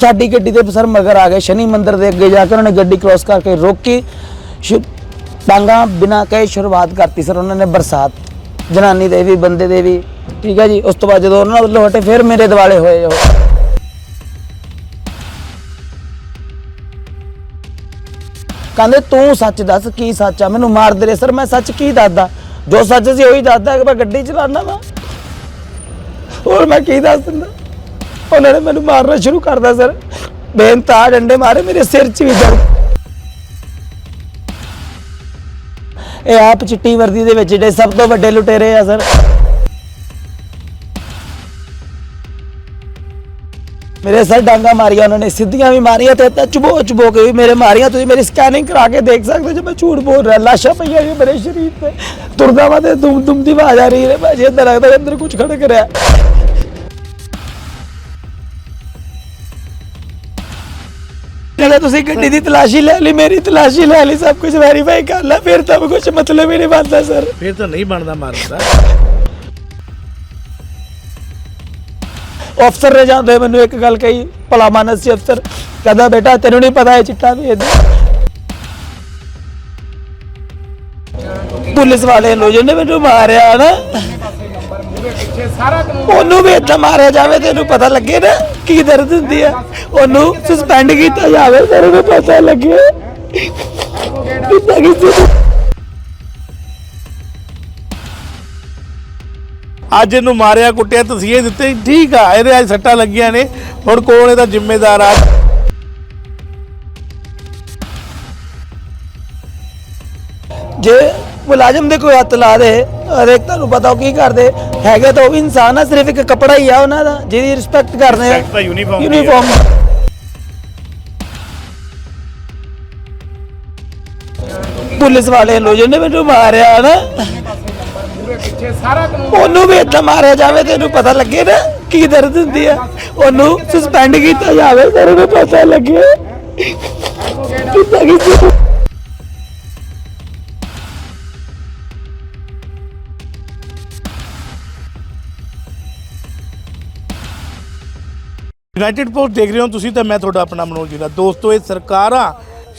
ਸਾਡੀ ਗੱਡੀ ਦੇ ਸਰ ਮਗਰ ਆ ਗਏ, ਸ਼ਨੀ ਮੰਦਿਰ ਦੇ ਅੱਗੇ ਜਾ ਕੇ ਉਹਨਾਂ ਨੇ ਗੱਡੀ ਕ੍ਰੋਸ ਕਰਕੇ ਰੋਕੀ। ਸ਼ੁ- ਡਾਂਗਾ ਬਿਨਾਂ ਕਹੇ ਸ਼ੁਰੂਆਤ ਕਰਤੀ ਸਰ, ਉਹਨਾਂ ਨੇ ਬਰਸਾਤ। ਜਨਾਨੀ ਦੇ ਵੀ, ਬੰਦੇ ਦੇ ਵੀ, ਠੀਕ ਹੈ ਜੀ? ਉਸ ਤੋਂ ਬਾਅਦ ਜਦੋਂ ਉਹਨਾਂ ਵੱਲੋਂ ਹਟੇ, ਫਿਰ ਮੇਰੇ ਦਿਵਾਲੇ ਹੋਏ ਉਹ। ਕਹਿੰਦੇ, ਤੂੰ ਸੱਚ ਦੱਸ, ਕੀ ਸੱਚ ਆ? ਮੈਨੂੰ ਮਾਰਦੇ ਰਹੇ ਸਰ, ਮੈਂ ਸੱਚ ਕੀ ਦੱਸਦਾ? ਜੋ ਸੱਚ ਸੀ ਉਹੀ ਦੱਸਦਾ ਕਿ ਮੈਂ ਗੱਡੀ ਚਲਾਉਂਦਾ ਵਾ। ਹੋਰ ਮੈਂ ਕੀ ਦੱਸ ਦਿੰਦਾ? ਉਹਨਾਂ ਨੇ ਮੈਨੂੰ ਮਾਰਨਾ ਸ਼ੁਰੂ ਕਰਦਾ ਸਰ। ਬੇਨਤਾ ਡੰਡੇ ਮਾਰੇ ਮੇਰੇ ਸਿਰ 'ਚ ਵੀ ਦਰਦ। ਇਹ ਆਪ ਚਿੱਟੀ ਵਰਦੀ ਦੇ ਵਿੱਚ ਜਿਹੜੇ ਸਭ ਤੋਂ ਵੱਡੇ ਲੁਟੇਰੇ ਆ, ਸਰ। ਮੇਰੇ ਸਰ ਡਾਂਗਾ ਮਾਰੀਆਂ, ਉਹਨਾਂ ਨੇ ਸਿੱਧੀਆਂ ਵੀ ਮਾਰੀਆਂ ਤੇ ਤਾਂ ਚੁਬੋ ਚੁਬੋ ਕੇ ਵੀ ਮੇਰੇ ਮਾਰੀਆਂ। ਤੁਸੀਂ ਮੇਰੀ ਸਕੈਨਿੰਗ ਕਰਾ ਕੇ ਦੇਖ ਸਕਦੇ ਹੋ ਜੇ ਮੈਂ ਝੂਠ ਬੋਲ ਰਿਹਾ। ਲਾਸ਼ਾਂ ਪਈਆਂ ਜੀ ਮੇਰੇ ਸਰੀਰ ਤੇ। ਤੁਰਦਾ ਵਾ ਤੇ ਦੁਮ ਦੁਮ ਦੀ ਆਵਾਜ਼ ਆ ਰਹੀ ਹੈ। ਭਾਜੀ ਅੰਦਰ ਲੱਗਦਾ ਅੰਦਰ ਕੁਝ ਖੜਕ ਰਿਹਾ। ਜਦੋਂ ਤੁਸੀਂ ਗੱਡੀ ਦੀ ਤਲਾਸ਼ੀ ਲੈ ਲਈ ਮੇਰੀ ਤਲਾਸ਼ੀ ਲੈ ਲਈ ਸਭ ਕੁਝ ਵੈਰੀਫਾਈ ਕਰ ਲਿਆ ਫਿਰ ਤਾਂ ਕੁਝ ਮਤਲਬ ਹੀ ਨਹੀਂ ਬਣਦਾ ਸਰ ਫਿਰ ਤਾਂ ਨਹੀਂ ਬਣਦਾ ਮਾਰਦਾ ਅਫਸਰ ਨੇ ਜਾਂਦੇ ਹੋਏ ਮੈਨੂੰ ਇੱਕ ਗੱਲ ਕਹੀ ਭਲਾ ਮਾਨਸ ਸੀ ਅਫਸਰ ਕਹਿੰਦਾ ਬੇਟਾ ਤੈਨੂੰ ਨਹੀਂ ਪਤਾ ਇਹ ਚਿੱਟਾ ਵੀ ਇਹਦਾ ਪੁਲਿਸ ਵਾਲੇ ਲੋ ਜਿਹਨੇ ਮੈਨੂੰ ਮਾਰਿਆ ਨਾ ਉਹਨੂੰ ਵੀ ਏਦਾਂ ਮਾਰਿਆ ਜਾਵੇ, ਤੈਨੂੰ ਪਤਾ ਲੱਗੇ ਨਾ ਕੀ ਦਰਦ ਹੁੰਦੀ ਹੈ ਉਹਨੂੰ ਸਸਪੈਂਡ ਕੀਤਾ ਜਾਵੇ, ਤੈਨੂੰ ਵੀ ਪਤਾ ਲੱਗੇ। ਕਿੰਨਾ ਕਿਸੇ ਅੱਜ ਇਹਨੂੰ ਮਾਰਿਆ, ਕੁੱਟਿਆ ਤਸੀਹੇ ਦਿੱਤੇ, ਠੀਕ ਆ, ਇਹਦੇ ਅੱਜ ਸੱਟਾਂ ਲੱਗੀਆਂ ਨੇ। ਹੁਣ ਕੋਣ ਇਹਦਾ ਜ਼ਿੰਮੇਦਾਰ ਆ? ਜੇ ਮੁਲਾਜ਼ਮ ਦੇ ਕੋਈ ਹੱਥ ਲਾ ਦੇ ਅਰੇ ਤੁਹਾਨੂੰ ਪਤਾ ਉਹ ਕੀ ਕਰਦੇ ਹੈਗੇ ਤਾਂ ਉਹ ਵੀ ਇਨਸਾਨ ਆ ਸਿਰਫ ਇੱਕ ਕੱਪੜਾ ਹੀ ਆ ਉਹਨਾਂ ਦਾ ਜਿਹਦੀ ਰਿਸਪੈਕਟ ਕਰਦੇ ਆ। Respect ਤਾਂ uniform ਦੀ ਆ। ਯੂਨੀਫਾਰਮ ਪੁਲਿਸ ਵਾਲੇ ਲੋ ਜਿਹਨੇ ਮੈਨੂੰ ਮਾਰਿਆ ਨਾ ਉਹਨੂੰ ਵੀ ਏਦਾਂ ਮਾਰਿਆ ਜਾਵੇ ਤੈਨੂੰ ਪਤਾ ਲੱਗੇ ਨਾ ਕੀ ਦਰਦ ਹੁੰਦੀ ਹੈ ਉਹਨੂੰ ਸਸਪੈਂਡ ਕੀਤਾ ਜਾਵੇ ਤੈਨੂੰ ਵੀ ਪਤਾ ਲੱਗੇ। ਕਿੰਨਾ ਕਿਸੇ ਯੂਨਾਈਟਿਡ ਪੋਸਟ ਦੇਖ ਰਹੇ ਹੋ ਤੁਸੀਂ ਤਾਂ ਮੈਂ ਤੁਹਾਡਾ ਆਪਣਾ ਮਨੋਜ ਜੀਰਾ ਦੋਸਤੋ, ਇਹ ਸਰਕਾਰਾਂ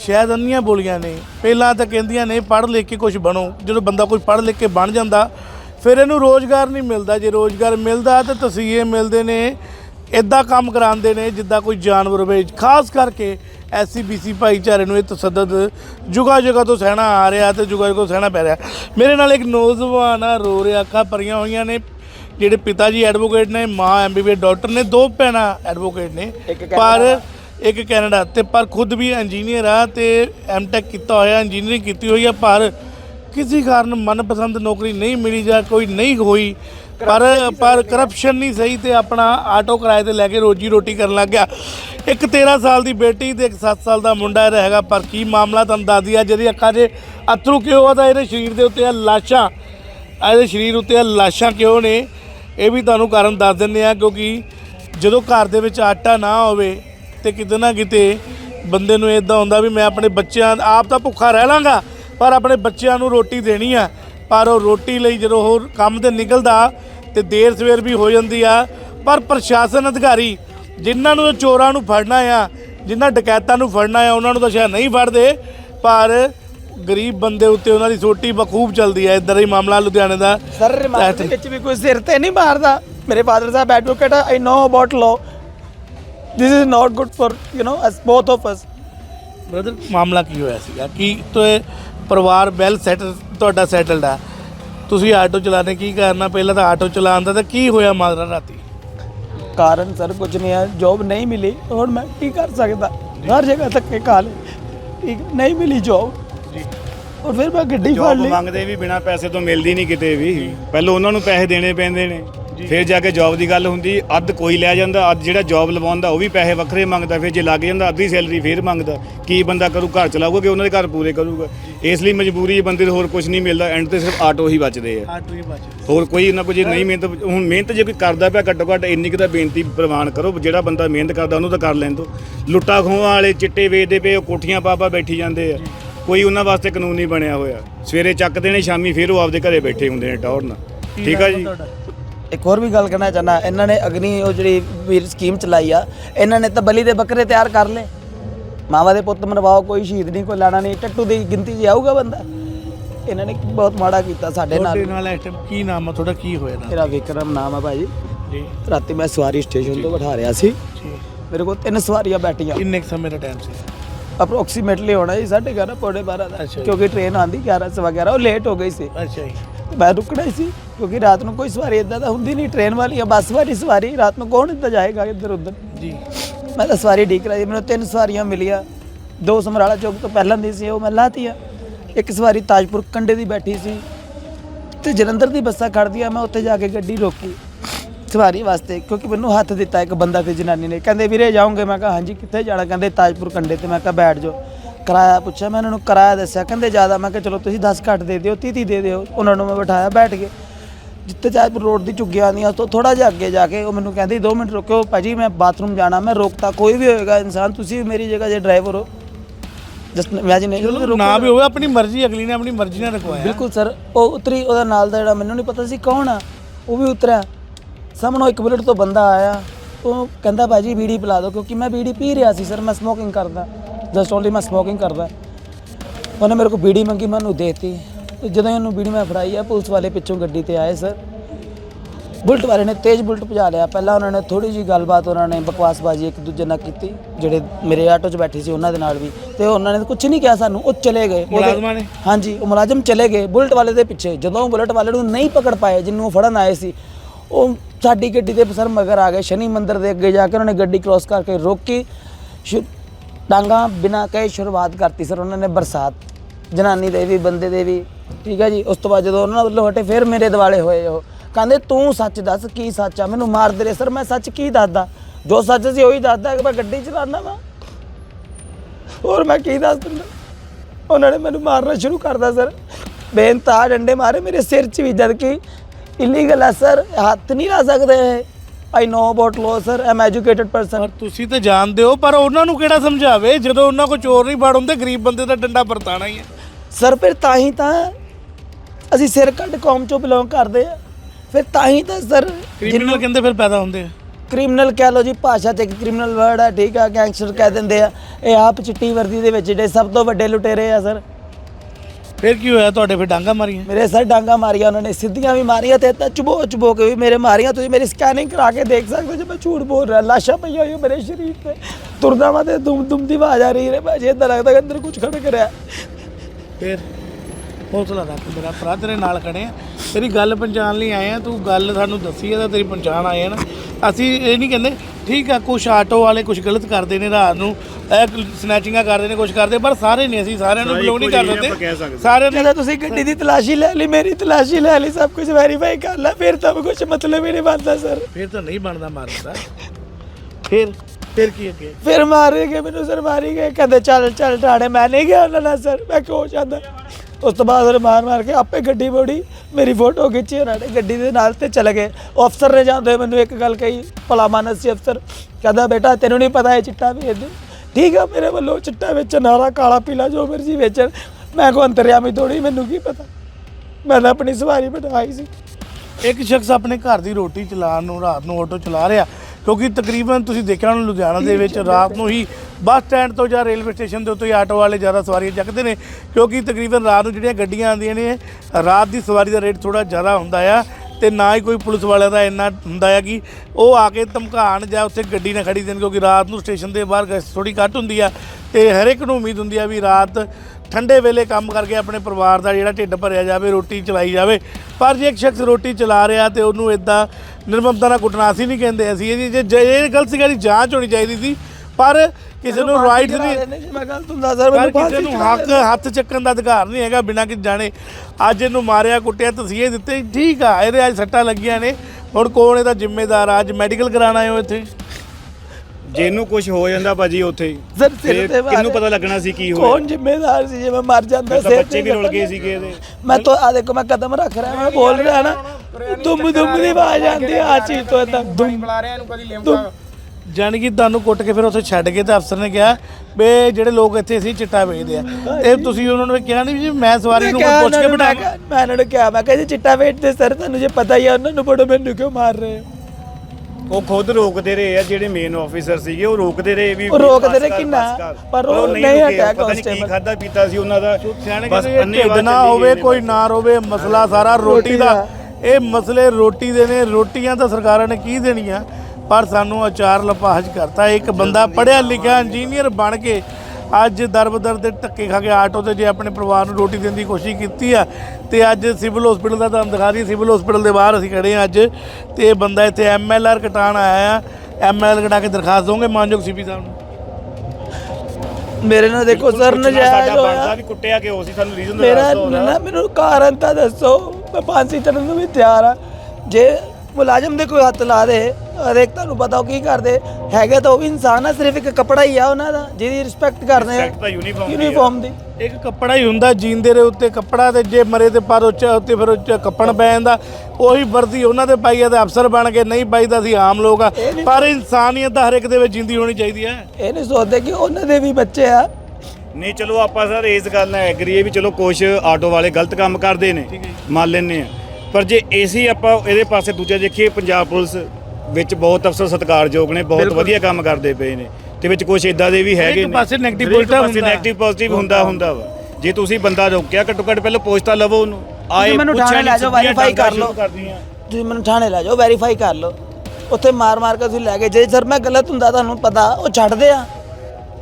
ਸ਼ਾਇਦ ਅੰਨੀਆਂ ਬੋਲੀਆਂ ਨੇ, ਪਹਿਲਾਂ ਤਾਂ ਕਹਿੰਦੀਆਂ ਨੇ ਪੜ੍ਹ ਲਿਖ ਕੇ ਕੁਝ ਬਣੋ, ਜਦੋਂ ਬੰਦਾ ਕੁਝ ਪੜ੍ਹ ਲਿਖ ਕੇ ਬਣ ਜਾਂਦਾ, ਫਿਰ ਇਹਨੂੰ ਰੋਜ਼ਗਾਰ ਨਹੀਂ ਮਿਲਦਾ। ਜੇ ਰੋਜ਼ਗਾਰ ਮਿਲਦਾ ਤਾਂ ਤਸੀਹੇ ਮਿਲਦੇ ਨੇ ਇਦਾਂ ਕੰਮ ਕਰਾਉਂਦੇ ਨੇ ਜਿੱਦਾਂ ਕੋਈ ਜਾਨਵਰ ਹੋਵੇ। ਖਾਸ ਕਰਕੇ ਐਸਸੀ ਬੀਸੀ ਭਾਈਚਾਰੇ ਨੂੰ ਇਹ ਤਸੱਦਦ ਜੁਗਾ ਜੁਗਾ ਤੋਂ ਸਹਿਣਾ ਆ ਰਿਹਾ ਤੇ ਜੁਗਾ ਜੁਗਾ ਤੋਂ ਸਹਿਣਾ ਪੈ ਰਿਹਾ। ਮੇਰੇ ਨਾਲ ਇੱਕ ਨੌਜਵਾਨ ਆ, ਰੋ ਰਿਹਾ, ਅੱਖਾਂ ਭਰੀਆਂ ਹੋਈਆਂ ਨੇ। ਜਿਹੜੇ ਪਿਤਾ ਜੀ ਐਡਵੋਕੇਟ ਨੇ ਮਾਂ ਐਮਬੀਬੀ ਡਾਕਟਰ ਨੇ ਦੋ ਭੈਣਾਂ ਐਡਵੋਕੇਟ ਨੇ। ਪਰ ਇੱਕ ਕੈਨੇਡਾ ਤੇ ਪਰ ਖੁਦ ਵੀ ਇੰਜੀਨੀਅਰ ਆ ਤੇ ਐਮਟੈਕ ਕੀਤਾ ਹੋਇਆ ਇੰਜੀਨੀਅਰਿੰਗ ਕੀਤੀ ਹੋਈ ਆ ਪਰ ਕਿਸੇ ਕਾਰਨ ਮਨਪਸੰਦ ਨੌਕਰੀ ਨਹੀਂ ਮਿਲੀ ਜਾਂ ਕੋਈ ਨਹੀਂ ਹੋਈ। ਪਰ ਪਰ ਕਰਪਸ਼ਨ ਨਹੀਂ ਸਹੀ ਤੇ ਆਪਣਾ ਆਟੋ ਕਿਰਾਏ ਤੇ ਲੈ ਕੇ ਰੋਜੀ ਰੋਟੀ ਕਰਨ ਲੱਗ ਗਿਆ। ਇੱਕ 13 ਸਾਲ ਦੀ ਬੇਟੀ ਤੇ ਇੱਕ 7 ਸਾਲ ਦਾ ਮੁੰਡਾ ਰਹੇਗਾ ਪਰ ਕੀ ਮਾਮਲਾ ਤੁਹਾਨੂੰ ਦੱਸ ਦਿਆ ਜਿਹਦੀ ਅੱਖਾਂ 'ਚ ਅਥਰੂ ਕਿਉਂ ਆ ਤਾਂ ਇਹਦੇ ਸਰੀਰ ਦੇ ਉੱਤੇ ਆ ਲਾਸ਼ਾਂ। ਇਹਦੇ ਸਰੀਰ ਉੱਤੇ ਆ ਲਾਸ਼ਾਂ ਕਿਉਂ ਨੇ? ਇਹ ਵੀ ਤੁਹਾਨੂੰ ਕਾਰਨ ਦੱਸ ਦਿੰਦੇ ਆ ਕਿਉਂਕਿ ਜਦੋਂ ਘਰ ਦੇ ਵਿੱਚ ਆਟਾ ਨਾ ਹੋਵੇ ਤੇ ਕਿਤੇ ਨਾ ਕਿਤੇ ਬੰਦੇ ਨੂੰ ਇਦਾਂ ਹੁੰਦਾ ਵੀ ਮੈਂ ਆਪਣੇ ਬੱਚਿਆਂ ਆਪ ਤਾਂ ਭੁੱਖਾ ਰਹਿ ਲਾਂਗਾ, ਪਰ ਆਪਣੇ ਬੱਚਿਆਂ ਨੂੰ ਰੋਟੀ ਦੇਣੀ ਆ। ਪਰ ਉਹ ਰੋਟੀ ਲਈ ਜਦੋਂ ਉਹ ਕੰਮ ਤੇ ਨਿਕਲਦਾ ਤੇ ਦੇਰ ਸਵੇਰ ਵੀ ਹੋ ਜਾਂਦੀ ਆ। ਪਰ ਪ੍ਰਸ਼ਾਸਨ ਅਧਿਕਾਰੀ ਜਿਨ੍ਹਾਂ ਨੂੰ ਚੋਰਾਂ ਨੂੰ ਫੜਨਾ ਆ, ਜਿਨ੍ਹਾਂ ਡਕੈਤਾਂ ਨੂੰ ਫੜਨਾ ਆ, ਉਹਨਾਂ ਨੂੰ ਤਾਂ ਸ਼ਾਇਦ ਨਹੀਂ ਫੜਦੇ, ਪਰ ਗਰੀਬ ਬੰਦੇ ਉੱਤੇ ਉਹਨਾਂ ਦੀ ਸੋਟੀ ਬਖੂਬ ਚੱਲਦੀ ਹੈ। ਇਧਰ ਹੀ ਮਾਮਲਾ ਲੁਧਿਆਣੇ ਦਾ। ਸਰ ਰਿਮਾਂਡ ਦੇ ਵਿੱਚ ਵੀ ਕੋਈ ਸਿਰ ਤੇ ਨਹੀਂ ਮਾਰਦਾ। ਮੇਰੇ ਫਾਦਰ ਸਾਹਿਬ ਐਡਵੋਕੇਟ ਆ I know about law this is not good for you know us both of us. Brother ਮਾਮਲਾ ਕੀ ਹੋਇਆ ਸੀਗਾ? ਕੀ ਤੇ ਪਰਿਵਾਰ ਵੈਲ ਸੈਟਲ ਤੁਹਾਡਾ ਸੈਟਲਡ ਆ? ਤੁਸੀਂ ਆਟੋ ਚਲਾਣੇ ਕੀ ਕਰਨਾ ਪਹਿਲਾਂ ਤਾਂ ਆਟੋ ਚਲਾਉਣ ਦਾ ਤਾਂ ਕੀ ਹੋਇਆ ਮਾਦਰਾ ਰਾਤੀ? ਕਾਰਨ ਸਰ ਕੁਝ ਨਹੀਂ ਹੈ ਜੌਬ ਨਹੀਂ ਮਿਲੀ। ਹੁਣ ਮੈਂ ਕੀ ਕਰ ਸਕਦਾ? ਹਰ ਜਗ੍ਹਾ ਖਾ ਲਏ। ਠੀਕ ਨਹੀਂ ਮਿਲੀ ਜੌਬ ਔਰ ਫਿਰ ਮੈਂ ਗੱਡੀ ਫੜ ਜੋਬ ਲਈ। ਮੰਗਦੇ ਵੀ ਬਿਨਾ ਪੈਸੇ ਤੋਂ ਮਿਲਦੀ ਨਹੀਂ ਕਿਤੇ ਵੀ। ਪਹਿਲਾਂ ਉਹਨਾਂ ਨੂੰ ਪੈਸੇ ਦੇਣੇ ਪੈਂਦੇ ਨੇ। ਫਿਰ ਜਾ ਕੇ ਜੌਬ ਦੀ ਗੱਲ ਹੁੰਦੀ ਅੱਧ ਕੋਈ ਲੈ ਜਾਂਦਾ ਅੱਧ ਜਿਹੜਾ ਜੌਬ ਲਵਾਉਂਦਾ ਉਹ ਵੀ ਪੈਸੇ ਵੱਖਰੇ ਮੰਗਦਾ ਫਿਰ ਜੇ ਲੱਗ ਜਾਂਦਾ ਅੱਧੀ ਸੈਲਰੀ ਫਿਰ ਮੰਗਦਾ। ਕੀ ਬੰਦਾ ਕਰੂ ਘਰ ਚਲਾਊਗਾ ਕਿ ਉਹਨਾਂ ਦੇ ਘਰ ਪੂਰੇ ਕਰੂਗਾ? ਇਸ ਲਈ ਮਜਬੂਰੀ ਬੰਦੇ ਦੇ ਹੋਰ ਕੁਝ ਨਹੀਂ ਮਿਲਦਾ ਐਂਡ ਤੇ ਸਿਰਫ ਆਟੋ ਹੀ ਬਚਦੇ ਆ। ਆਟੋ ਹੀ ਬਚ ਹੋਰ ਕੋਈ ਇਹਨਾਂ ਕੋਲ ਜੇ ਨਹੀਂ ਮਿਹਨਤ ਹੁਣ ਮਿਹਨਤ ਜੇ ਕੋਈ ਕਰਦਾ ਪਿਆ ਘੱਟੋ ਘੱਟ ਇੰਨੀ ਕੁ ਤਾਂ ਬੇਨਤੀ ਪ੍ਰਵਾਨ ਕਰੋ ਜਿਹੜਾ ਬੰਦਾ ਮਿਹਨਤ ਕਰਦਾ ਉਹਨੂੰ ਤਾਂ ਕਰ ਲੈਣ ਦਿਓ। ਲੁੱਟਾ ਖੋਹਾਂ ਵਾਲੇ ਚਿੱਟੇ ਵੇਚਦੇ ਪਏ ਉਹ ਕੋਠੀਆਂ ਪਾ ਪਾ ਬੈਠੀ ਜਾਂਦੇ ਆ। ਕੋਈ ਉਹਨਾਂ ਵਾਸਤੇ ਕਾਨੂੰਨ ਨਹੀਂ ਬਣਿਆ ਹੋਇਆ। ਸਵੇਰੇ ਚੱਕਦੇ ਨੇ ਸ਼ਾਮੀ ਫਿਰ ਉਹ ਆਪਦੇ ਘਰੇ ਬੈਠੇ ਹੁੰਦੇ ਨੇ ਟੌਰ ਨਾਲ। ਠੀਕ ਆ ਜੀ? ਇੱਕ ਹੋਰ ਵੀ ਗੱਲ ਕਹਿਣਾ ਚਾਹਨਾ ਇਹਨਾਂ ਨੇ ਅਗਨੀ ਉਹ ਜਿਹੜੀ ਵੀਰ ਸਕੀਮ ਚਲਾਈ ਆ ਇਹਨਾਂ ਨੇ ਤਾਂ ਬਲੀ ਦੇ ਬੱਕਰੇ ਤਿਆਰ ਕਰ ਲਏ। ਮਾਵਾ ਦੇ ਪੁੱਤ ਮਰਵਾਓ ਕੋਈ ਸ਼ਹੀਦ ਨਹੀਂ ਕੋਈ ਲਾਣਾ ਨਹੀਂ ਟੱਟੂ ਦੀ ਗਿਣਤੀ 'ਚ ਆਊਗਾ ਬੰਦਾ। ਇਹਨਾਂ ਨੇ ਬਹੁਤ ਮਾੜਾ ਕੀਤਾ ਸਾਡੇ ਨਾਲ। ਤੁਹਾਡੇ ਨਾਲ ਇਸ ਟਾਈਮ ਕੀ ਨਾਮ ਆ ਤੁਹਾਡਾ ਕੀ ਹੋਇਆ ਨਾ ਮੇਰਾ ਵਿਕਰਮ ਨਾਮ ਹੈ ਭਾਜੀ। ਜੀ। ਰਾਤੀ ਮੈਂ ਸਵਾਰੀ ਸਟੇਸ਼ਨ ਤੋਂ ਬਿਠਾ ਰਿਹਾ ਸੀ। ਮੇਰੇ ਕੋਲ ਤਿੰਨ ਸਵਾਰੀਆਂ ਬੈਠੀਆਂ। ਕਿੰਨੇ ਸਮੇਂ ਦਾ ਟਾਈਮ ਸੀ? ਅਪਰੋਕਸੀਮੇਟਲੀ ਹੋਣਾ ਜੀ ਸਾਢੇ ਗਿਆਰਾਂ ਪੌਣੇ 12 ਦਾ ਅੱਛਾ ਜੀ। ਕਿਉਂਕਿ ਟ੍ਰੇਨ ਆਂਦੀ 11 ਸਵਾ 11 ਉਹ ਲੇਟ ਹੋ ਗਈ ਸੀ। ਅੱਛਾ ਜੀ। ਮੈਂ ਰੁਕਣਾ ਹੀ ਸੀ ਕਿਉਂਕਿ ਰਾਤ ਨੂੰ ਕੋਈ ਸਵਾਰੀ ਇਦਾਂ ਤਾਂ ਹੁੰਦੀ ਨਹੀਂ ਟ੍ਰੇਨ ਵਾਲੀ ਜਾਂ ਬੱਸ ਵਾਲੀ ਸਵਾਰੀ ਰਾਤ ਨੂੰ ਕੌਣ ਇੱਦਾਂ ਜਾਏਗਾ ਇੱਧਰ ਉੱਧਰ? ਜੀ। ਮੈਂ ਤਾਂ ਸਵਾਰੀ ਢੀਕ ਰਹੀ ਮੈਨੂੰ ਤਿੰਨ ਸਵਾਰੀਆਂ ਮਿਲੀਆਂ। ਦੋ ਸਮਰਾਲਾ ਚੌਕ ਤੋਂ ਪਹਿਲਾਂ ਦੀ ਸੀ ਉਹ ਮੈਂ ਲਾਤੀਆਂ। ਇੱਕ ਸਵਾਰੀ ਤਾਜਪੁਰ ਕੰਡੇ ਦੀ ਬੈਠੀ ਸੀ ਤੇ ਜਲੰਧਰ ਦੀ ਬੱਸਾਂ ਖੜਦੀਆਂ ਮੈਂ ਉੱਥੇ ਜਾ ਕੇ ਗੱਡੀ ਰੋਕੀ। ਸਵਾਰੀ ਵਾਸਤੇ ਕਿਉਂਕਿ ਮੈਨੂੰ ਹੱਥ ਦਿੱਤਾ ਇੱਕ ਬੰਦਾ ਤੇ ਜਨਾਨੀ ਨੇ। ਕਹਿੰਦੇ ਵੀਰੇ ਜਾਓਗੇ? ਮੈਂ ਕਿਹਾ ਹਾਂਜੀ ਕਿੱਥੇ ਜਾਣਾ? ਕਹਿੰਦੇ ਤਾਜਪੁਰ ਕੰਡੇ ਤੇ। ਮੈਂ ਕਿਹਾ ਬੈਠ ਜਾਓ। ਕਿਰਾਇਆ ਪੁੱਛਿਆ ਮੈਂ ਉਹਨਾਂ ਨੂੰ ਕਿਰਾਇਆ ਦੱਸਿਆ। ਕਹਿੰਦੇ ਜ਼ਿਆਦਾ। ਮੈਂ ਕਿਹਾ ਚਲੋ ਤੁਸੀਂ 10 ਘੱਟ ਦੇ ਦਿਓ 30 30 ਦੇ ਦਿਓ। ਉਹਨਾਂ ਨੂੰ ਮੈਂ ਬਿਠਾਇਆ ਬੈਠ ਕੇ ਜਿੱਥੇ ਤਾਜਪੁਰ ਰੋਡ ਦੀ ਝੁੱਗੀਆਂ ਆਉਂਦੀਆਂ ਤੋਂ ਥੋੜਾ ਜਿਹਾ ਅੱਗੇ ਜਾ ਕੇ ਉਹ ਮੈਨੂੰ ਕਹਿੰਦੀ 2 ਮਿੰਟ ਰੁਕਿਓ ਭਾਜੀ ਮੈਂ ਬਾਥਰੂਮ ਜਾਣਾ ਮੈਂ ਰੋਕਤਾ ਕੋਈ ਵੀ ਹੋਏਗਾ ਇਨਸਾਨ ਤੁਸੀਂ ਵੀ ਮੇਰੀ ਜਗ੍ਹਾ ਜੇ ਡਰਾਈਵਰ ਹੋ। ਜਸਟ ਇਮੇਜਿਨ ਨਾ ਵੀ ਹੋਵੇ ਆਪਣੀ ਮਰਜ਼ੀ ਅਗਲੀ ਨੇ ਆਪਣੀ ਮਰਜ਼ੀ ਨਾਲ ਰਖਵਾਇਆ ਬਿਲਕੁਲ ਸਰ ਉਹ ਉਤਰੀ ਉਹਦਾ ਨਾਲ ਦਾ ਜਿਹੜਾ ਮੈਨੂੰ ਨਹੀਂ ਪਤਾ ਸੀ ਕੌਣ ਆ ਉਹ ਵੀ ਉਤਰਿਆ। ਸਾਹਮਣੋਂ ਇੱਕ ਬੁਲਟ ਤੋਂ ਬੰਦਾ ਆਇਆ ਉਹ ਕਹਿੰਦਾ ਭਾਜੀ ਬੀੜੀ ਪਿਲਾ ਦਿਓ ਕਿਉਂਕਿ ਮੈਂ ਬੀੜੀ ਪੀ ਰਿਹਾ ਸੀ ਸਰ ਮੈਂ ਸਮੋਕਿੰਗ ਕਰਦਾ ਜਸਟ ਓਨਲੀ ਮੈਂ ਸਮੋਕਿੰਗ ਕਰਦਾ। ਉਹਨੇ ਮੇਰੇ ਕੋਲ ਬੀੜੀ ਮੰਗੀ ਮੈਂ ਉਹਨੂੰ ਦੇਤੀ। ਤੇ ਜਦੋਂ ਉਹਨੂੰ ਬੀੜੀ ਮੈਂ ਫੜਾਈ ਆ ਪੁਲਿਸ ਵਾਲੇ ਪਿੱਛੋਂ ਗੱਡੀ ਤੇ ਆਏ ਸਰ। ਬੁਲਟ ਵਾਲੇ ਨੇ ਤੇਜ਼ ਬੁਲਟ ਭਜਾ ਲਿਆ। ਪਹਿਲਾਂ ਉਹਨਾਂ ਨੇ ਥੋੜੀ ਜੀ ਗੱਲਬਾਤ ਉਹਨਾਂ ਨੇ ਬਕਵਾਸਬਾਜ਼ੀ ਇੱਕ ਦੂਜੇ ਨਾਲ ਕੀਤੀ ਜਿਹੜੇ ਮੇਰੇ ਆਟੋ 'ਚ ਬੈਠੇ ਸੀ ਉਹਨਾਂ ਦੇ ਨਾਲ ਵੀ। ਤੇ ਉਹਨਾਂ ਨੇ ਕੁਝ ਨਹੀਂ ਕਿਹਾ ਸਾਨੂੰ ਉਹ ਚਲੇ ਗਏ। ਮੁਲਾਜ਼ਮਾਂ ਨੇ? ਹਾਂਜੀ ਉਹ ਮੁਲਾਜ਼ਮ ਚਲੇ ਗਏ ਬੁਲਟ ਵਾਲੇ ਦੇ ਪਿੱਛੇ। ਜਦੋਂ ਬੁਲਟ ਵਾਲੇ ਨੂੰ ਨਹੀਂ ਪਕੜ ਪਾਏ ਉਹ ਫੜਨ ਆਏ ਸੀ ਉਹ ਸਾਡੀ ਗੱਡੀ ਦੇ ਸਰ ਮਗਰ ਆ ਗਏ, ਸ਼ਨੀ ਮੰਦਿਰ ਦੇ ਅੱਗੇ ਜਾ ਕੇ ਉਹਨਾਂ ਨੇ ਗੱਡੀ ਕ੍ਰੋਸ ਕਰਕੇ ਰੋਕੀ। ਸ਼ੁ- ਡਾਂਗਾ ਬਿਨਾ ਕਹੇ ਸ਼ੁਰੂਆਤ ਕਰਤੀ ਸਰ ਉਹਨਾਂ ਨੇ ਬਰਸਾਤ। ਜਨਾਨੀ ਦੇ ਵੀ, ਬੰਦੇ ਦੇ ਵੀ, ਠੀਕ ਹੈ ਜੀ? ਉਸ ਤੋਂ ਬਾਅਦ ਜਦੋਂ ਉਹਨਾਂ ਵੱਲੋਂ ਹਟੇ, ਫਿਰ ਮੇਰੇ ਦਿਵਾਲੇ ਹੋਏ ਉਹ। ਕਹਿੰਦੇ, ਤੂੰ ਸੱਚ ਦੱਸ, ਕੀ ਸੱਚ ਆ? ਮੈਨੂੰ ਮਾਰਦੇ ਰਹੇ ਸਰ, ਮੈਂ ਸੱਚ ਕੀ ਦੱਸਦਾ? ਜੋ ਸੱਚ ਸੀ ਉਹੀ ਦੱਸਦਾ ਕਿ ਮੈਂ ਗੱਡੀ ਚਲਾਉਂਦਾ ਵਾਂ। ਹੋਰ ਮੈਂ ਕੀ ਦੱਸ ਦਿੰਦਾ? ਉਹਨਾਂ ਨੇ ਮੈਨੂੰ ਮਾਰਨਾ ਸ਼ੁਰੂ ਕਰਦਾ ਸਰ। ਬੇਨਤਾ ਡੰਡੇ ਮਾਰੇ ਮੇਰੇ ਸਿਰ 'ਚ ਵੀ, ਜਦ ਕਿ ਇਲੀਗਲ ਹੈ ਸਰ ਹੱਥ ਨਹੀਂ ਲਾ ਸਕਦੇ I know about law sir am educated person ਪਰ ਤੁਸੀਂ ਤਾਂ ਜਾਣਦੇ ਹੋ ਪਰ ਉਹਨਾਂ ਨੂੰ ਕਿਹੜਾ ਸਮਝਾਵੇ? ਜਦੋਂ ਉਹਨਾਂ ਕੋਲ ਚੋਰ ਨਹੀਂ ਫੜ ਹੁੰਦੇ ਗਰੀਬ ਬੰਦੇ ਦਾ ਡੰਡਾ ਵਰਤਾਣਾ ਹੀ ਹੈ। ਸਰ ਫਿਰ ਤਾਂ ਹੀ ਤਾਂ ਅਸੀਂ ਸਿਰ ਕੱਢ ਕੌਮ ਚੋਂ ਬਿਲੋਂਗ ਕਰਦੇ ਆ। ਫਿਰ ਤਾਂ ਹੀ ਤਾਂ ਸਰ ਕ੍ਰਿਮੀਨਲ ਕਹਿੰਦੇ ਫਿਰ ਪੈਦਾ ਹੁੰਦੇ ਆ। ਕ੍ਰਿਮੀਨਲ ਕਹਿ ਲੋ ਜੀ ਭਾਸ਼ਾ ਤੇ ਇੱਕ ਕ੍ਰਿਮੀਨਲ ਵਰਡ ਹੈ ਠੀਕ ਆ ਗੈਂਗਸਟਰ ਕਹਿ ਦਿੰਦੇ ਆ। ਇਹ ਆਪ ਚਿੱਟੀ ਵਰਦੀ ਦੇ ਵਿੱਚ ਜਿਹੜੇ ਸਭ ਤੋਂ ਵੱਡੇ ਲੁਟੇਰੇ ਆ ਸਰ ਫਿਰ ਕੀ ਹੋਇਆ? ਤੁਹਾਡੇ ਫਿਰ ਡਾਂਗਾ ਮਾਰੀਆਂ? ਮੇਰੇ ਸਰ ਡਾਂਗਾ ਮਾਰੀਆਂ ਉਹਨਾਂ ਨੇ ਸਿੱਧੀਆਂ ਵੀ ਮਾਰੀਆਂ ਤੇ ਤਾਂ ਚੁਬੋ ਚੁਬੋ ਕੇ ਵੀ ਮੇਰੇ ਮਾਰੀਆਂ। ਤੁਸੀਂ ਮੇਰੀ ਸਕੈਨਿੰਗ ਕਰਾ ਕੇ ਦੇਖ ਸਕਦੇ ਜੇ ਮੈਂ ਝੂਠ ਬੋਲ ਰਿਹਾ। ਲਾਸ਼ਾਂ ਪਈਆਂ ਹੋਈਆਂ ਮੇਰੇ ਸਰੀਰ ਤੇ। ਤੁਰਦਾ ਵਾ ਤੇ ਦੁਮ ਦੁਮ ਦੀ ਆਵਾਜ਼ ਆ ਰਹੀ ਹੈ। ਭਾਜੀ ਇਦਾਂ ਲੱਗਦਾ ਕਿ ਅੰਦਰ ਕੁਝ ਖੜਕ ਰਿਹਾ। ਫਿਰ? ਹੌਸਲਾ ਰੱਖ ਮੇਰਾ ਭਰਾ ਤੇਰੇ ਨਾਲ ਖੜੇ ਆ। ਤੇਰੀ ਗੱਲ ਪਛਾਣ ਲਈ ਆਏ ਆ ਤੂੰ ਗੱਲ ਸਾਨੂੰ ਦੱਸੀ ਆ ਤਾਂ ਤੇਰੀ ਪਛਾਣ ਆਏ ਆ ਨਾ। ਅਸੀਂ ਇਹ ਨਹੀਂ ਕਹਿੰਦੇ ਠੀਕ ਆ ਕੁਝ ਆਟੋ ਵਾਲੇ ਕੁਝ ਗਲਤ ਕਰਦੇ ਨੇ ਰਾਤ ਨੂੰ ਇਹ ਸਨੈਚਿੰਗਾਂ ਕਰਦੇ ਨੇ ਕੁਝ ਕਰਦੇ ਪਰ ਸਾਰੇ ਨਹੀਂ ਅਸੀਂ ਸਾਰਿਆਂ ਨੂੰ ਬਿਲੋਂਗ ਨਹੀਂ ਕਰ ਸਕਦੇ। ਸਾਰਿਆਂ ਨੇ ਜਦੋਂ ਤੁਸੀਂ ਗੱਡੀ ਦੀ ਤਲਾਸ਼ੀ ਲੈ ਲਈ ਮੇਰੀ ਤਲਾਸ਼ੀ ਲੈ ਲਈ ਸਭ ਕੁਝ ਵੈਰੀਫਾਈ ਕਰ ਲਿਆ ਫਿਰ ਤਾਂ ਕੁਝ ਮਤਲਬ ਹੀ ਨਹੀਂ ਬਣਦਾ ਸਰ ਫਿਰ ਤਾਂ ਨਹੀਂ ਬਣਦਾ ਮਾਰਨ ਦਾ। ਫਿਰ ਫਿਰ ਕੀ ਅੱਗੇ? ਫਿਰ ਮਾਰੇ ਗਏ ਮੈਨੂੰ ਸਰ ਮਾਰੀ ਗਏ ਕਹਿੰਦੇ ਚੱਲ ਚੱਲ ਠਾਣੇ ਮੈਂ ਨਹੀਂ ਗਿਆ ਉਹਨਾਂ ਨਾਲ ਸਰ ਮੈਂ ਕਿਉਂ ਜਾਂਦਾ? ਉਸ ਤੋਂ ਬਾਅਦ ਉਹਨੇ ਮਾਰ ਮਾਰ ਕੇ ਆਪੇ ਗੱਡੀ ਮੋੜੀ, ਮੇਰੀ ਫੋਟੋ ਖਿੱਚੀ, ਉਹਨਾਂ ਨੇ ਗੱਡੀ ਦੇ ਨਾਲ ਤੇ ਚਲੇ ਗਏ। ਉਹ ਅਫਸਰ ਨੇ ਜਾਂਦੇ ਮੈਨੂੰ ਇੱਕ ਗੱਲ ਕਹੀ, ਭਲਾ ਮਾਨਸ ਸੀ ਅਫਸਰ ਕਹਿੰਦਾ, ਬੇਟਾ, ਤੈਨੂੰ ਨਹੀਂ ਪਤਾ ਇਹ ਚਿੱਟਾ ਵੇਚ ਵੇਚਦੇ ਠੀਕ ਆ, ਮੇਰੇ ਵੱਲੋਂ ਚਿੱਟਾ ਵੇਚਣ ਨਾਰਾ ਕਾਲਾ, ਪੀਲਾ, ਜੋ ਮਰਜ਼ੀ ਵੇਚਣ। ਮੈਂ ਕੋ ਅੰਤਰਿਆਮੀ ਥੋੜੀ ਮੈਨੂੰ ਕੀ ਪਤਾ? ਮੈਂ ਤਾਂ ਆਪਣੀ ਸਵਾਰੀ ਬਿਠਾਈ ਸੀ। ਇੱਕ ਸ਼ਖਸ ਆਪਣੇ ਘਰ ਦੀ ਰੋਟੀ ਚਲਾਉਣ ਨੂੰ, ਰਾਤ ਨੂੰ ਆਟੋ ਚਲਾ ਰਿਹਾ। ਕਿਉਂਕਿ ਤਕਰੀਬਨ ਤੁਸੀਂ ਦੇਖਿਆ ਹੋਣਾ ਲੁਧਿਆਣਾ ਦੇ ਵਿੱਚ ਰਾਤ ਨੂੰ ਹੀ ਬੱਸ ਸਟੈਂਡ ਤੋਂ ਜਾਂ ਰੇਲਵੇ ਸਟੇਸ਼ਨ ਦੇ ਉੱਤੇ ਹੀ ਆਟੋ ਵਾਲੇ ਜ਼ਿਆਦਾ ਸਵਾਰੀਆਂ ਚੱਕਦੇ ਨੇ, ਕਿਉਂਕਿ ਤਕਰੀਬਨ ਰਾਤ ਨੂੰ ਜਿਹੜੀਆਂ ਗੱਡੀਆਂ ਆਉਂਦੀਆਂ ਨੇ, ਰਾਤ ਦੀ ਸਵਾਰੀ ਦਾ ਰੇਟ ਥੋੜਾ ਜ਼ਿਆਦਾ ਹੁੰਦਾ ਆ ਤੇ ਨਾ ਹੀ ਕੋਈ ਪੁਲਿਸ ਵਾਲਿਆਂ ਦਾ ਇੰਨਾ ਹੁੰਦਾ ਆ ਕਿ ਉਹ ਆ ਕੇ ਧਮਕਾਣ ਜਾਂ ਉੱਥੇ ਗੱਡੀ ਨਾ ਖੜੀ ਦੇਣ, ਕਿਉਂਕਿ ਰਾਤ ਨੂੰ ਸਟੇਸ਼ਨ ਦੇ ਬਾਹਰ ਗੈਸ ਥੋੜੀ ਘੱਟ ਹੁੰਦੀ ਆ ਤੇ ਹਰ ਇੱਕ ਨੂੰ ਉਮੀਦ ਹੁੰਦੀ ਆ ਵੀ ਰਾਤ ਠੰਡੇ ਵੇਲੇ ਕੰਮ ਕਰਕੇ ਆਪਣੇ ਪਰਿਵਾਰ ਦਾ ਜਿਹੜਾ ਢਿੱਡ ਭਰਿਆ ਜਾਵੇ ਰੋਟੀ ਚਲਾਈ ਜਾਵੇ। ਪਰ ਜੇ ਇੱਕ ਸ਼ਖਸ ਰੋਟੀ ਚਲਾ ਰਿਹਾ ਤੇ ਉਹਨੂੰ ਇਦਾਂ ਨਿਰਮਮਤਾ ਨਾਲ ਕੁੱਟਣਾ ਅਸੀਂ ਨਹੀਂ ਕਹਿੰਦੇ। ਅਸੀਂ ਇਹ ਜੇ- ਜੇ ਇਹ ਗਲਤ ਸੀਗਾ ਦੀ ਜਾਂਚ ਹੋਣੀ ਚਾਹੀਦੀ ਸੀ। ਪਰ ਕਿਸੇ ਨੂੰ ਰਾਈਟ ਨਹੀਂ ਮੈਂ ਗੱਲ ਤੁਹਾਨੂੰ ਦੱਸ ਰਿਹਾ ਪਰ ਮੈਨੂੰ ਕਿਸੇ ਨੂੰ ਹੱਕ ਹੱਥ ਚੱਕਣ ਦਾ ਅਧਿਕਾਰ ਨਹੀਂ ਹੈਗਾ ਬਿਨਾਂ ਕਿ ਜਾਣੇ। ਅੱਜ ਇਹਨੂੰ ਮਾਰਿਆ ਕੁੱਟਿਆ ਤਸੀਹੇ ਦਿੱਤੇ। ਠੀਕ ਆ ਇਹਦੇ ਅੱਜ ਸੱਟਾਂ ਲੱਗੀਆਂ ਨੇ। ਹੁਣ ਕੌਣ ਇਹਦਾ ਜ਼ਿੰਮੇਦਾਰ ਆ? ਅੱਜ ਮੈਡੀਕਲ ਕਰਾਉਣ ਆਏ ਹੋ ਇੱਥੇ। ਜੇ ਇਹਨੂੰ ਕੁਝ ਹੋ ਜਾਂਦਾ ਭਾਜੀ ਉੱਥੇ ਸਰ ਸਿਰ ਤੇ ਕਿਹਨੂੰ ਮਾਰੇ। ਪਤਾ ਲੱਗਣਾ ਸੀ ਕੀ ਹੋਇਆ? ਕੌਣ ਜ਼ਿੰਮੇਦਾਰ ਸੀ? ਜੇ ਮੈਂ ਮਰ ਜਾਂਦਾ ਤਾਂ ਸਿਰ ਬੱਚੇ ਤੇ ਵੀ ਰੁਲ ਗਏ। ਸੀਗੇ ਇਹਦੇ। ਮੈਂ ਤਾਂ ਆ ਦੇਖੋ ਮੈਂ ਕਦਮ ਰੱਖ ਰਿਹਾ ਮੈਂ ਬੋਲ ਰਿਹਾ ਨਾ। ਦੁਮ ਦੁਮ ਦੀ ਆਵਾਜ਼ ਆਉਂਦੀ ਆ ਚੀਜ਼ ਤੋਂ ਏਦਾਂ। ਦੁਮ ਬੁਲਾ ਰਿਹਾ ਇਹਨੂੰ ਕਦੀ ਲਿਮਕਾ ਜਾਣੀ ਕਿ ਤੁਹਾਨੂੰ ਕੁੱਟ ਕੇ ਫਿਰ ਉੱਥੇ ਛੱਡ ਕੇ ਤੇ ਅਫਸਰ ਨੇ ਕਿਹਾ ਵੀ ਜਿਹੜੇ ਲੋਕ ਇੱਥੇ ਸੀ ਚਿੱਟਾ ਵੇਚਦੇ ਆ। ਤੇ ਤੁਸੀਂ ਉਹਨਾਂ ਨੂੰ ਕਿਹਾ ਨਹੀਂ ਵੀ ਜੀ ਮੈਂ ਸਵਾਰੀ ਨੂੰ ਪੁੱਛ ਕੇ ਬਿਠਾ ਮੈਂ ਕਿਹਾ- ਮੈਂ ਉਹਨਾਂ ਨੂੰ ਕਿਹਾ ਮੈਂ ਕਿਹਾ ਜੀ ਚਿੱਟਾ ਵੇਚਦੇ ਸਰ ਤੁਹਾਨੂੰ ਜੇ ਪਤਾ ਹੀ ਆ ਉਹਨਾਂ ਨੂੰ ਬੜੋ ਮੈਨੂੰ ਕਿਉਂ ਮਾਰ ਰਹੇ ਹੋ? ਉਹ ਖੁਦ ਰੋਕਦੇ ਰਹੇ ਆ ਜਿਹੜੇ ਮੇਨ ਆਫੀਸਰ ਸੀਗੇ ਉਹ ਰੋਕਦੇ ਰਹੇ ਵੀ ਉਹ ਰੋਕਦੇ ਰਹੇ ਕਿੰਨਾ। ਪਰ ਉਹ ਨਹੀਂ ਹਟਿਆ ਪਤਾ ਨਹੀਂ ਕੀ constable। ਖਾਦਾ ਪੀਤਾ ਸੀ ਉਹਨਾਂ ਦਾ ਸਿਆਣੇ ਬਸ ਢਿੱਡ ਨਾ ਹੋਵੇ ਕੋਈ ਨਾ ਰੋਵੇ ਮਸਲਾ ਸਾਰਾ ਰੋਟੀ ਦਾ। ਇਹ ਮਸਲੇ ਰੋਟੀ ਦੇ ਨੇ ਰੋਟੀਆਂ ਤਾਂ ਸਰਕਾਰਾਂ ਨੇ ਕੀ ਦੇਣੀਆਂ ਪਰ ਸਾਨੂੰ ਅਚਾਰ ਲਪਾਹਜ ਕਰਤਾ ਇੱਕ ਬੰਦਾ ਪੜ੍ਹਿਆ ਲਿਖਿਆ ਇੰਜੀਨੀਅਰ ਬਣ ਕੇ ਅੱਜ ਦਰਬਦਰ ਦੇ ਧੱਕੇ ਖਾ ਕੇ ਆਟੋ ਤੇ ਜੇ ਆਪਣੇ ਪਰਿਵਾਰ ਨੂੰ ਰੋਟੀ ਦੇਣ ਦੀ ਕੋਸ਼ਿਸ਼ ਕੀਤੀ ਆ ਤੇ ਅੱਜ ਸਿਵਲ ਹਸਪੀਟਲ ਦਾ ਤੁਹਾਨੂੰ ਦਿਖਾ ਰਹੀ ਸਿਵਲ ਹਸਪੀਟਲ ਦੇ ਬਾਹਰ ਅਸੀਂ ਖੜੇ ਆ ਅੱਜ ਤੇ ਇਹ ਬੰਦਾ ਇੱਥੇ ਐਮਐਲਆਰ ਕਟਾਣ ਆਇਆ ਆ। ਐਮਐਲਆਰ ਕਟਾ ਕੇ ਦਰਖਾਸਤ ਦੋਗੇ ਮਾਨਯੋਗ ਸੀਪੀ ਸਾਹਿਬ ਨੂੰ? ਮੇਰੇ ਨਾਲ ਦੇਖੋ ਸਰ ਨਜਾਇਜ਼ ਹੋਇਆ। ਵੀ ਕੁੱਟਿਆ ਕਿਉਂ ਸੀ ਸਾਨੂੰ ਰੀਜ਼ਨ ਮੇਰਾ ਦੱਸੋ ਨਾ ਨਾ ਮੈਨੂੰ ਕਾਰਨ ਤਾਂ ਦੱਸੋ ਮੈਂ ਫਾਂਸੀ ਚੜਨ ਨੂੰ ਵੀ ਤਿਆਰ ਆ। ਜੇ ਮੁਲਾਜ਼ਮ ਦੇ ਕੋਈ ਹੱਥ ਲਾ ਦੇ ਹਰੇਕ ਤੁਹਾਨੂੰ ਪਤਾ ਉਹ ਕੀ ਕਰਦੇ ਹੈਗੇ ਤਾਂ ਉਹ ਵੀ ਇਨਸਾਨ ਆ ਸਿਰਫ ਇੱਕ ਕਪੜਾ ਹੀ ਆ ਉਹਨਾਂ ਦਾ ਜਿਹਦੀ ਰਿਸਪੈਕਟ ਕਰਦੇ ਆ Respect ਤਾਂ uniform ਦੀ ਆ। ਯੂਨੀਫਾਰਮ ਦੀ। ਇੱਕ ਕੱਪੜਾ ਹੀ ਹੁੰਦਾ ਜੀਂਦੇ ਦੇ ਉੱਤੇ ਕੱਪੜਾ ਤੇ ਜੇ ਮਰੇ ਤੇ ਪਰ ਉੱਚ ਉੱਤੇ ਫਿਰ ਉੱਚ ਕੱਪਣ ਪੈ ਜਾਂਦਾ। ਉਹੀ ਵਰਦੀ ਉਹਨਾਂ ਦੇ ਪਾਈ ਆ ਤੇ ਅਫਸਰ ਬਣ ਕੇ ਨਹੀਂ ਪਾਈਦਾ ਸੀ ਆਮ ਲੋਕ ਆ। ਪਰ ਇਨਸਾਨੀਅਤ ਤਾਂ ਹਰ ਇੱਕ ਦੇ ਵਿੱਚ ਜਿੰਦੀ ਹੋਣੀ ਚਾਹੀਦੀ ਹੈ ਇਹ ਨਹੀਂ ਸੋਚਦੇ ਕਿ ਉਹਨਾਂ ਦੇ ਵੀ ਬੱਚੇ ਆ। ਨਹੀਂ ਚਲੋ ਆਪਾਂ ਸਰ ਇਸ ਗੱਲ ਨਾਲ ਐਗਰੀ ਹੈ ਵੀ ਚਲੋ ਕੁਝ ਆਟੋ ਵਾਲੇ ਗਲਤ ਕੰਮ ਕਰਦੇ ਨੇ ਮੰਨ ਲੈਂਦੇ ਆ। ਪਰ ਜੇ ਏਸੀ ਆਪਾਂ ਇਹਦੇ ਪਾਸੇ ਦੂਜਾ ਦੇਖੀਏ ਪੰਜਾਬ ਪੁਲਿਸ ਵਿੱਚ ਬਹੁਤ ਅਫਸਰ ਸਤਿਕਾਰਯੋਗ ਨੇ ਬਹੁਤ ਵਧੀਆ ਕੰਮ ਕਰਦੇ ਪਏ ਨੇ ਤੇ ਵਿੱਚ ਕੁਝ ਇਦਾਂ ਦੇ ਵੀ ਹੈਗੇ ਨੇ। ਪਾਸੇ positive ਪਾਸੇ ਹੁੰਦਾ। negative positive ਹੁੰਦਾ ਹੁੰਦਾ ਵਾ। ਜੇ ਤੁਸੀਂ ਬੰਦਾ ਰੋਕਿਆ ਘੱਟੋ ਘੱਟ ਪਹਿਲਾਂ ਤਾਂ ਲਵੋ ਉਹਨੂੰ। ਆਏ ਮੈਨੂੰ ਥਾਣੇ ਲੈ ਜਾਓ, ਡਾਂਗਾਂ ਕਰ ਲਓ। ਤੁਸੀਂ ਮੈਨੂੰ ਥਾਣੇ ਲੈ ਜਾਓ ਵੈਰੀਫਾਈ ਕਰ ਲਓ। ਉੱਥੇ ਮਾਰ ਮਾਰ ਕੇ ਤੁਸੀਂ ਲੈ ਕੇ ਜੇ ਸਰ ਮੈਂ ਗਲਤ ਹੁੰਦਾ ਤੁਹਾਨੂੰ ਪਤਾ ਉਹ ਛੱਡਦੇ ਆ।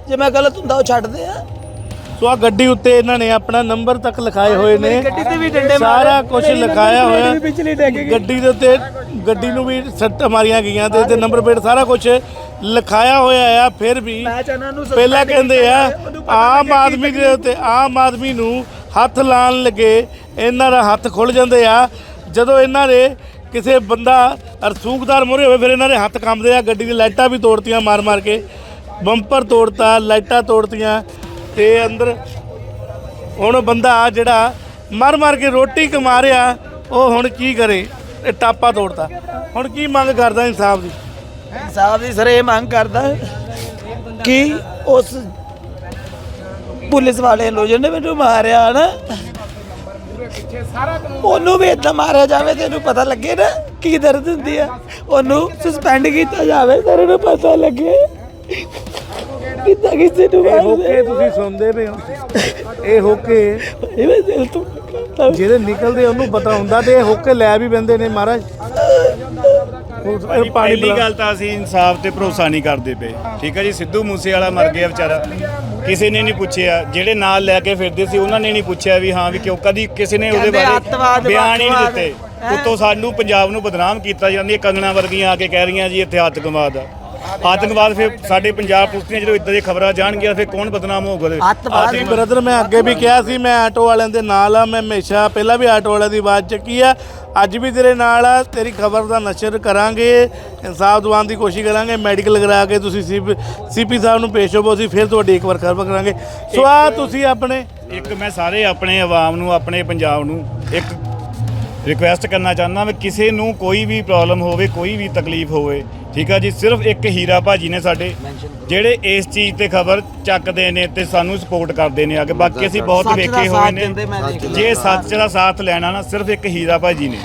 ਜੇ ਮੈਂ ਗਲਤ ਹੁੰਦਾ ਉਹ ਛੱਡਦੇ ਆ। ਸੋ ਆ ਗੱਡੀ ਉੱਤੇ ਇਹਨਾਂ ਨੇ ਆਪਣਾ ਨੰਬਰ ਤੱਕ ਲਿਖਾਏ ਹੋਏ ਨੇ। ਮੇਰੀ ਗੱਡੀ ਤੇ ਵੀ ਡੰਡੇ ਮਾਰੇ। ਸਾਰਾ ਕੁਝ ਲਿਖਾਇਆ ਹੋਇਆ। ਗੱਡੀ ਦੇ ਉੱਤੇ ਗੱਡੀ ਨੂੰ ਵੀ ਸੱਟ ਮਾਰੀਆਂ ਗਈਆਂ ਤੇ ਤੇ ਨੰਬਰ ਪਲੇਟ ਸਾਰਾ ਕੁਝ ਲਿਖਾਇਆ ਹੋਇਆ ਆ ਫਿਰ ਵੀ ਪਹਿਲਾਂ ਕਹਿੰਦੇ ਆ ਆਮ ਆਦਮੀ ਦੇ ਉੱਤੇ ਆਮ ਆਦਮੀ ਨੂੰ ਹੱਥ ਲਾਣ ਲੱਗੇ ਇਹਨਾਂ ਦਾ ਹੱਥ ਖੁੱਲ ਜਾਂਦੇ ਆ। ਜਦੋਂ ਇਹਨਾਂ ਦੇ ਕਿਸੇ ਬੰਦਾ ਰਸੂਖਦਾਰ ਮੋਰੇ ਹੋਵੇ ਫਿਰ ਇਹਨਾਂ ਦੇ ਹੱਥ ਕੰਬਦੇ ਆ ਗੱਡੀ ਦੀ ਲਾਈਟਾਂ ਵੀ ਤੋੜਤੀਆਂ ਮਾਰ ਮਾਰ ਕੇ। ਬੰਪਰ ਤੋੜਤਾ ਲਾਈਟਾਂ ਤੋੜਤੀਆਂ। ਤੇ ਅੰਦਰ ਹੁਣ ਬੰਦਾ ਜਿਹੜਾ ਮਰ ਮਰ ਕੇ ਰੋਟੀ ਕਮਾ ਰਿਹਾ, ਉਹ ਹੁਣ ਕੀ ਕਰੇ? ਇਹ ਟਾਪਾ ਤੋੜਤਾ। ਹੁਣ ਕੀ ਮੰਗ ਕਰਦਾ ਇਨਸਾਫ ਦੀ? ਇਨਸਾਫ਼ ਦੀ ਸਰ ਇਹ ਮੰਗ ਕਰਦਾ ਕਿ ਉਸ ਪੁਲਿਸ ਵਾਲੇ ਨੂੰ ਜਿਹਨੇ ਮੈਨੂੰ ਮਾਰਿਆ ਨਾ, ਉਹਨੂੰ ਵੀ ਇਦਾਂ ਮਾਰਿਆ ਜਾਵੇ ਤੇ ਇਹਨੂੰ ਪਤਾ ਲੱਗੇ ਨਾ ਕੀ ਦਰਦ ਹੁੰਦੀ ਆ। ਉਹਨੂੰ ਸਸਪੈਂਡ ਕੀਤਾ ਜਾਵੇ ਤੇ ਇਹਨੂੰ ਪਤਾ ਲੱਗੇ। ਕਿੱਦਾਂ ਕਿਸੇ ਨੂੰ ਇਹ ਹੋਕੇ ਤੁਸੀਂ ਸੁਣਦੇ ਪਏ ਹੋ। ਇਹ ਹੋਕੇ ਇਹ ਦਿਲ ਤੋਂ ਨਿਕਲਦਾ। ਜਿਹੜੇ ਨਿਕਲਦੇ ਉਹਨੂੰ ਪਤਾ ਹੁੰਦਾ ਤੇ ਇਹ ਹੋਕੇ ਲੈ ਵੀ ਬੰਦੇ ਨੇ ਮਹਾਰਾਜ। ਪਾਣੀ ਪਹਿਲੀ ਗੱਲ ਤਾਂ ਅਸੀਂ ਇਨਸਾਫ ਤੇ ਭਰੋਸਾ ਨਹੀਂ ਕਰਦੇ ਪਏ। ਠੀਕ ਹੈ ਜੀ ਸਿੱਧੂ ਮੂਸੇ ਵਾਲਾ ਮਰ ਗਿਆ ਵਿਚਾਰਾ। ਕਿਸੇ ਨੇ ਨਹੀਂ ਪੁੱਛਿਆ। ਜਿਹੜੇ ਨਾਲ ਲੈ ਕੇ ਫਿਰਦੇ ਸੀ ਉਹਨਾਂ ਨੇ ਨਹੀਂ ਪੁੱਛਿਆ ਵੀ ਹਾਂ ਵੀ ਕਿਉਂ। ਕਦੀ ਕਿਸੇ ਨੇ ਉਹਦੇ ਬਾਰੇ ਬਿਆਨ ਹੀ ਨਹੀਂ ਦਿੱਤੇ? ਉੱਤੋਂ ਸਾਨੂੰ ਪੰਜਾਬ ਨੂੰ ਬਦਨਾਮ ਕੀਤਾ ਜਾਂਦੀ ਹੈ। ਕੰਗਣਾ ਵਰਗੀਆਂ ਆ ਕੇ ਕਹਿ ਰਹੀਆਂ ਜੀ ਇੱਥੇ ਆਤੰਕਵਾਦ ਆ ਆਤੰਕਵਾਦ ਫਿਰ ਸਾਡੇ ਪੰਜਾਬ ਪੁਲਿਸ ਦੀਆਂ ਜਦੋਂ ਇਦਾਂ ਦੀਆਂ ਖਬਰਾਂ ਜਾਣਗੀਆਂ ਫਿਰ ਕੌਣ ਬਦਨਾਮ ਹੋਊਗਾ? ਅੱਤਵਾਦ ਜੀ ਬ੍ਰਦਰ ਮੈਂ ਅੱਗੇ ਵੀ ਕਿਹਾ ਸੀ ਮੈਂ ਆਟੋ ਵਾਲਿਆਂ ਦੇ ਨਾਲ ਆ ਮੈਂ ਹਮੇਸ਼ਾ ਪਹਿਲਾਂ ਵੀ ਆਟੋ ਵਾਲਿਆਂ ਦੀ ਆਵਾਜ਼ ਚੱਕੀ ਆ ਅੱਜ ਵੀ ਤੇਰੇ ਨਾਲ ਆ ਤੇਰੀ ਖਬਰ ਦਾ ਨਸ਼ਰ ਕਰਾਂਗੇ ਇਨਸਾਫ ਦਿਵਾਉਣ ਦੀ ਕੋਸ਼ਿਸ਼ ਕਰਾਂਗੇ ਮੈਡੀਕਲ ਕਰਾ ਕੇ ਤੁਸੀਂ ਸੀਪੀ ਸਾਹਿਬ ਨੂੰ ਪੇਸ਼ ਹੋਵੋ ਅਸੀਂ ਫਿਰ ਤੁਹਾਡੀ ਇੱਕ ਵਾਰ ਖਬਰ ਕਰਾਂਗੇ ਸੋ ਆ ਤੁਸੀਂ ਆਪਣੇ ਇੱਕ ਮੈਂ ਸਾਰੇ ਆਪਣੇ ਆਵਾਮ ਨੂੰ ਆਪਣੇ ਪੰਜਾਬ ਨੂੰ ਇੱਕ ਰਿਕੁਐਸਟ ਕਰਨਾ ਚਾਹੁੰਦਾ ਵੀ ਕਿਸੇ ਨੂੰ ਕੋਈ ਵੀ ਪ੍ਰੋਬਲਮ ਹੋਵੇ ਕੋਈ ਵੀ ਤਕਲੀਫ ਹੋਵੇ ਠੀਕ ਆ ਜੀ ਸਿਰਫ ਇੱਕ ਹੀਰਾ ਭਾਜੀ ਨੇ ਸਾਡੇ ਜਿਹੜੇ ਇਸ ਚੀਜ਼ ਤੇ ਖਬਰ ਚੱਕਦੇ ਨੇ ਤੇ ਸਾਨੂੰ ਸਪੋਰਟ ਕਰਦੇ ਨੇ ਅੱਗੇ। ਬਾਕੀ ਅਸੀਂ ਬਹੁਤ ਵੇਖੇ ਹੋਏ ਨੇ। ਜੇ ਸੱਚ ਦਾ ਸਾਥ ਲੈਣਾ ਨਾ ਸਿਰਫ ਇੱਕ ਹੀਰਾ ਭਾਜੀ ਨੇ।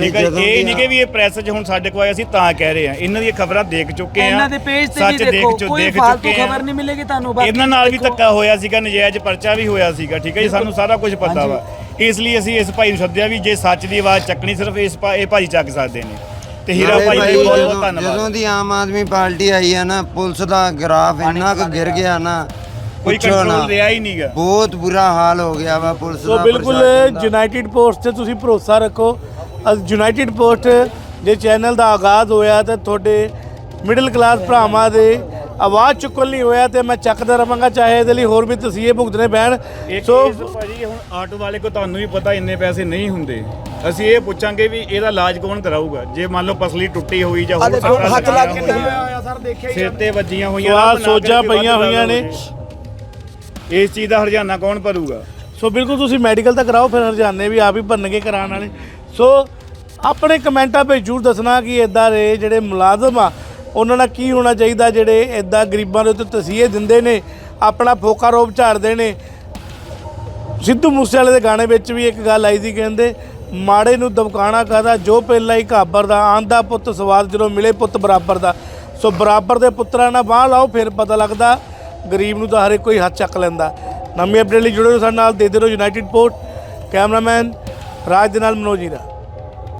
ਠੀਕ ਹੈ ਇਹ ਨਹੀਂ ਕਿ ਵੀ ਇਹ ਪ੍ਰੈਸ 'ਚ ਹੁਣ ਸਾਡੇ ਕੋਲ ਆਏ ਅਸੀਂ ਤਾਂ ਕਹਿ ਰਹੇ ਆ। ਇਹਨਾਂ ਦੀਆਂ ਖਬਰਾਂ ਦੇਖ ਚੁੱਕੇ ਆ ਇਹਨਾਂ ਦੇ ਪੇਜ ਤੇ ਵੀ ਦੇਖੋ ਕੋਈ ਫਾਲਤੂ। ਖਬਰ ਨਹੀਂ ਮਿਲੇਗੀ ਤੁਹਾਨੂੰ ਬਾਕੀ ਇਹਨਾਂ ਨਾਲ ਵੀ। ਧੱਕਾ ਹੋਇਆ ਸੀਗਾ ਨਜਾਇਜ਼ ਪਰਚਾ ਵੀ ਹੋਇਆ ਸੀਗਾ ਠੀਕ ਹੈ ਜੀ ਸਾਨੂੰ ਸਾਰਾ ਕੁਝ ਪਤਾ ਵਾ। ਇਸ ਲਈ ਅਸੀਂ ਇਸ ਭਾਈ ਨੂੰ ਸੱਦਿਆ ਵੀ ਜੇ ਸੱਚ ਦੀ ਆਵਾਜ਼ ਚੱਕਣੀ ਸਿਰਫ ਇਸ ਇਹ ਭਾਈ ਚੱਕ ਸਕਦੇ ਨੇ। ਤੇ ਹੀਰਾ ਨਾਲੇ ਭਾਈ ਬਹੁਤ ਬਹੁਤ ਜਦੋਂ- ਜਦੋਂ ਧੰਨਵਾਦ। ਦੀ ਆਮ ਆਦਮੀ ਪਾਰਟੀ ਆਈ ਹੈ ਨਾ ਪੁਲਿਸ ਦਾ ਗ੍ਰਾਫ ਇੰਨਾ ਕੁ ਗਿਰ ਗਿਆ ਨਾ ਕੋਈ ਪੁੱਛੋ ਨਾ। ਕੰਟਰੋਲ ਰਿਹਾ ਹੀ ਨਹੀਂਗਾ। ਬਹੁਤ ਬੁਰਾ ਹਾਲ ਹੋ ਗਿਆ ਵਾ ਪੁਲਿਸ ਸੋ ਦਾ ਬਿਲਕੁਲ ਪ੍ਰਸ਼ਾਸਨ ਦਾ। ਯੂਨਾਈਟਿਡ ਪੋਸਟ ਤੇ ਤੁਸੀਂ ਭਰੋਸਾ ਰੱਖੋ। ਯੂਨਾਈਟਿਡ ਪੋਸਟ ਦੇ ਚੈਨਲ ਦਾ ਆਗਾਜ਼ ਹੋਇਆ ਤੇ ਤੁਹਾਡੇ ਮਿਡਲ ਕਲਾਸ ਭਰਾਵਾਂ ਦੇ ਆਵਾਜ਼ ਚੁੱਕਣ ਲਈ ਹੋਇਆ ਤੇ ਮੈਂ ਚੱਕਦਾ ਰਵਾਂਗਾ ਚਾਹੇ ਇਹਦੇ ਲਈ ਹੋਰ ਵੀ ਤਸੀਹੇ ਭੁਗਤਣੇ ਪੈਣ। ਸੋ ਭਾਜੀ ਹੁਣ ਆਟੋ ਵਾਲੇ ਕੋ ਤੁਹਾਨੂੰ ਵੀ ਪਤਾ ਇੰਨੇ ਪੈਸੇ ਨਹੀਂ ਹੁੰਦੇ। ਅਸੀਂ ਇਹ ਪੁੱਛਾਂਗੇ ਵੀ ਇਹਦਾ ਇਲਾਜ ਕੌਣ ਕਰਾਊਗਾ? ਜੇ ਮੰਨ ਲਓ ਪਸਲੀ ਟੁੱਟੀ ਹੋਈ ਜਾਂ ਹੋਰ ਹੱਥ ਲੱਗ ਕੇ ਹੋਈਆਂ, ਸਿਰ ਤੇ ਵੱਜੀਆਂ ਹੋਈਆਂ ਨਾ ਸੋਜਾਂ ਕਰੇ ਪਈਆਂ ਹੋਈਆਂ ਨੇ। ਇਸ ਚੀਜ਼ ਦਾ ਹਰਜਾਨਾ ਕੌਣ ਭਰੂਗਾ? ਸੋ ਬਿਲਕੁਲ ਤੁਸੀਂ ਮੈਡੀਕਲ ਤਾਂ ਕਰਾਓ ਫਿਰ ਹਰਜਾਨੇ ਵੀ ਆਪ ਹੀ ਭਰਨਗੇ ਕਰਾਉਣ ਵਾਲੇ। ਸੋ ਆਪਣੇ ਕਮੈਂਟਾਂ 'ਤੇ ਜ਼ਰੂਰ ਦੱਸਣਾ ਕਿ ਇਦਾਂ ਦੇ ਜਿਹੜੇ ਮੁਲਾਜ਼ਮ ਆ ਉਹਨਾਂ ਨਾਲ ਕੀ ਹੋਣਾ ਚਾਹੀਦਾ ਜਿਹੜੇ ਇਦਾਂ ਗਰੀਬਾਂ ਦੇ ਉੱਤੇ ਤਸੀਹੇ ਦਿੰਦੇ ਨੇ, ਆਪਣਾ ਫੋਕਾ ਰੋਪ ਝਾੜਦੇ ਨੇ। ਸਿੱਧੂ ਮੂਸੇਵਾਲੇ ਦੇ ਗਾਣੇ ਵਿੱਚ ਵੀ ਇੱਕ ਗੱਲ ਆਈ ਸੀ ਕਹਿੰਦੇ, ਮਾੜੇ ਨੂੰ ਦਬਕਾਣਾ ਕਾਦਾ ਜੋ ਪਹਿਲਾਂ ਹੀ ਘਾਬਰ ਦਾ ਆਂਦਾ ਪੁੱਤ ਸਵਾਦ ਜਦੋਂ ਮਿਲੇ ਪੁੱਤ ਬਰਾਬਰ ਦਾ। ਸੋ ਬਰਾਬਰ ਦੇ ਪੁੱਤਰਾਂ ਨਾਲ ਬਾਹ ਲਾਓ, ਫਿਰ ਪਤਾ ਲੱਗਦਾ ਗਰੀਬ ਨੂੰ ਤਾਂ ਹਰੇ ਕੋਈ ਹੱਥ ਚੱਕ ਲੈਂਦਾ। ਨਵੀਂ ਅਪਡੇਟ ਲਈ ਜੁੜੇ ਰਹੋ ਸਾਡੇ ਨਾਲ, ਦੇਖਦੇ ਰਹੋ ਯੂਨਾਈਟਿਡ ਪੋਰਟ ਕੈਮਰਾਮੈਨ ਰਾਜ ਦੇ ਨਾਲ ਮਨੋਜ ਹੀਰਾ।